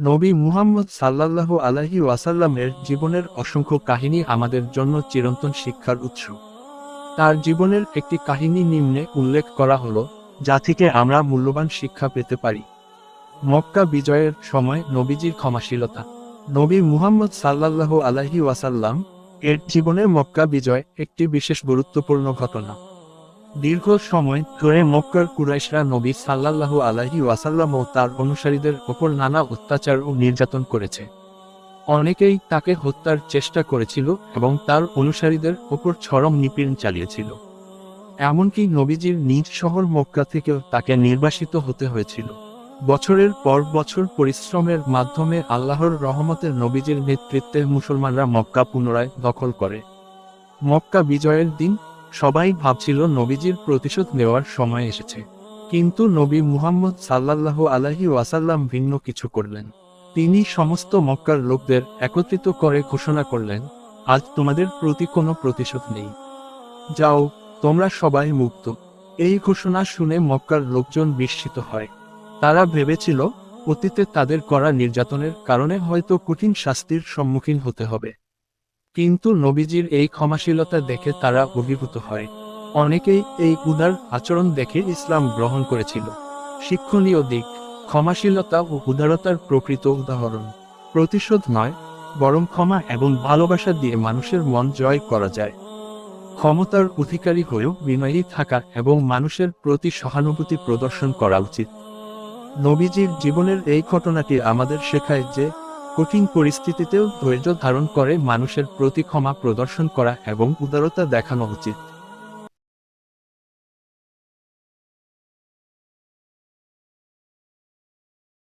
নবী মুহাম্মদ সাল্লাল্লাহু আলাইহি ওয়াসাল্লামের জীবনের অসংখ্য কাহিনী আমাদের জন্য চিরন্তন শিক্ষার উৎস। তার জীবনের একটি কাহিনী নিম্নে উল্লেখ করা হলো, যা থেকে আমরা মূল্যবান শিক্ষা পেতে পারি। মক্কা বিজয়ের সময় নবীজির ক্ষমাশীলতা। নবী মুহাম্মদ সাল্লাল্লাহু আলাইহি ওয়াসাল্লাম এর জীবনে মক্কা বিজয় একটি বিশেষ গুরুত্বপূর্ণ ঘটনা। দীর্ঘ সময় ধরে মক্কার কুরাইশরা নবী সাল্লাল্লাহু আলাইহি ওয়াসাল্লাম ও তার অনুসারীদের ওপর নানা অত্যাচার ও নির্যাতন করেছে। অনেকেই তাকে হত্যার চেষ্টা করেছিল এবং তার অনুসারীদের ওপর চরম নিপীড়ন চালিয়েছিল। এমনকি নবীজির নিজ শহর মক্কা থেকেও তাকে নির্বাসিত হতে হয়েছিল। বছরের পর বছর পরিশ্রমের মাধ্যমে আল্লাহর রহমতের নবীজির নেতৃত্বে মুসলমানরা মক্কা পুনরায় দখল করে। মক্কা বিজয়ের দিন সবাই ভাবছিল নবীজির প্রতিশোধ নেওয়ার সময় এসেছে। কিন্তু নবী মুহাম্মদ সাল্লাল্লাহু আলাইহি ওয়াসাল্লাম ভিন্ন কিছু করলেন। তিনি সমস্ত মক্কার লোকদের একত্রিত করে ঘোষণা করলেন, আজ তোমাদের প্রতি কোনো প্রতিশোধ নেই। যাও, তোমরা সবাই মুক্ত। এই ঘোষণা শুনে মক্কার লোকজন বিস্মিত হয়। তারা ভেবেছিল, অতীতে তাদের করা নির্যাতনের কারণে হয়তো কঠিন শাস্তির সম্মুখীন হতে হবে। কিন্তু নবীজির এই ক্ষমাশীলতা দেখে তারা অভিভূত হয়। অনেকেই এই উদার আচরণ দেখে ইসলাম গ্রহণ করেছিল। শিক্ষণীয় দিক, ক্ষমাশীলতা ও উদারতার প্রকৃত উদাহরণ। প্রতিশোধ নয়, বরং ক্ষমা এবং ভালোবাসা দিয়ে মানুষের মন জয় করা যায়। ক্ষমতার অধিকারী হয়েও বিনয়ী থাকা এবং মানুষের প্রতি সহানুভূতি প্রদর্শন করা উচিত। নবীজির জীবনের এই ঘটনাটি আমাদের শেখায় যে কঠিন পরিস্থিতিতেও ধৈর্য ধারণ করে মানুষের প্রতি ক্ষমা প্রদর্শন করা এবং উদারতা দেখানো উচিত।